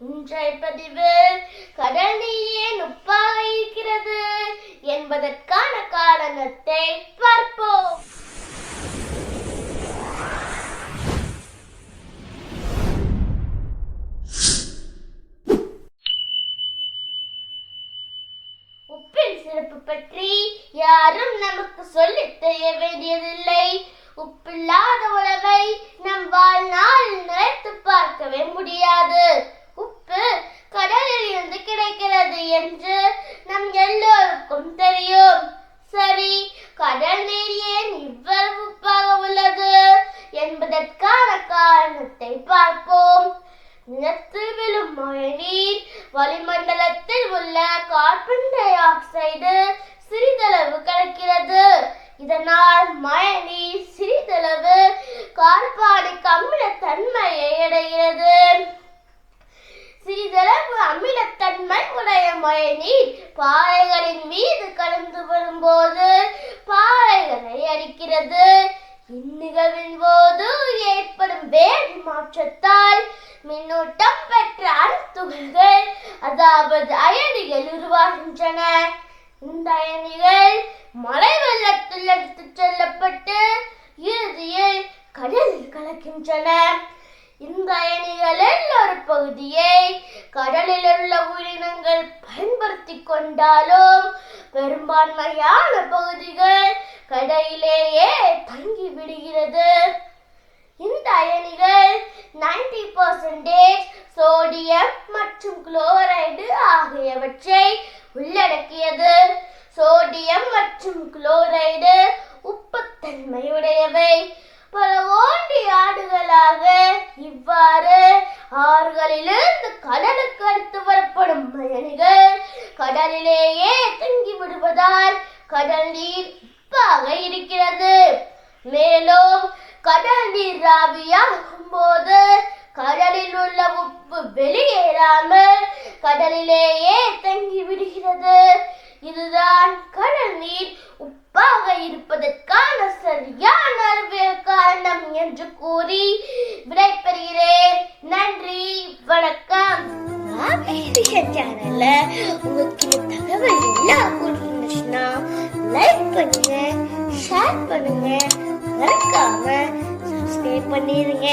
இன்றைய பதிவு கடனையே நுப்பாக இருக்கிறது என்பதற்கான காரணத்தை பார்ப்போம். உப்பின் சிறப்பு பற்றி யாரும் நமக்கு சொல்லி தெரிய வேண்டியதில்லை. உப்பில்லாத உணவை நம் வாழ்நாள் நினைத்து பார்க்கவே முடியாது உப்பு கடலில் இருந்து கிடைக்கிறது என்று நம் எல்லோருக்கும் தெரியும் சரி கடல் நீர் ஏன் இவ்வளவு உப்பாக உள்ளது என்பதற்கான காரணத்தை பார்ப்போம் நிலத்தில் விழும் மழைநீர் வளிமண்டலத்தில் உள்ள கார்பன் டை ஆக்சைடு சிறிதளவு கலக்கிறது. இதனால் மழைநீர் சிறிதளவு கார்பானிக் அமிலத்தன்மையை அடைகிறது. சிறிதளவு அமிலத்தன்மை உடைய மழைநீர் பாறைகளின் மீது கலந்து வரும்போது பாறைகளை அரிக்கிறது. இந்நிகழ்வின் போது ஏற்படும் வேதி மாற்றத்தால் மின்னூட்டம் பெற்ற அணுத்துகள்கள் அதாவது அயனிகள் உருவாகின்றன. இந்த அயனிகள் மழை வெள்ளத்தில் எடுத்துச் செல்லப்பட்டு இறுதியில் கடலில் கலக்கின்றன. இந்த அயனிகளில் ஒரு பகுதியை கடலில் உள்ள உயிரினங்கள் பயன்படுத்தி கொண்டாலும் பெரும்பான்மையான பகுதிகள் கடையிலேயே தங்கி விடுகிறது. இந்த அயனிகள் 90% பர்சன்டேஜ் சோடியம் மற்றும் குளோரைடு ஆகியவற்றை உள்ளடக்கியது. சோடியம் மற்றும் குளோரைடு உப்புத்தன்மையுடையவை பல ஓண்டி ஆடுகளாக இவ்வாறு ஆறுகளிலிருந்து கடலுக்கு அடுத்து வரப்படும் பயணிகள் கடலிலேயே தங்கி விடுவதால் கடல் நீர் உப்பாக இருக்கிறது. மேலும் கடல் நீர் ஆவியாகும் போது கடலில் உள்ள உப்பு வெளியேறாமல் கடலிலேயே தங்கி விடுகிறது. இதுதான் கடல் நீர் உப்பாக இருப்பதற்கான சரியான அறிவியல் காரணம் என்று கூறி விடைபெறுகிறேன். நன்றி வணக்கம். சேனல்ல உங்களுக்கு தகவல் எல்லாம் பண்ணுங்க. ஷேர் பண்ணுங்க. மறக்காம சப்ஸ்கிரைப் பண்ணிருங்க.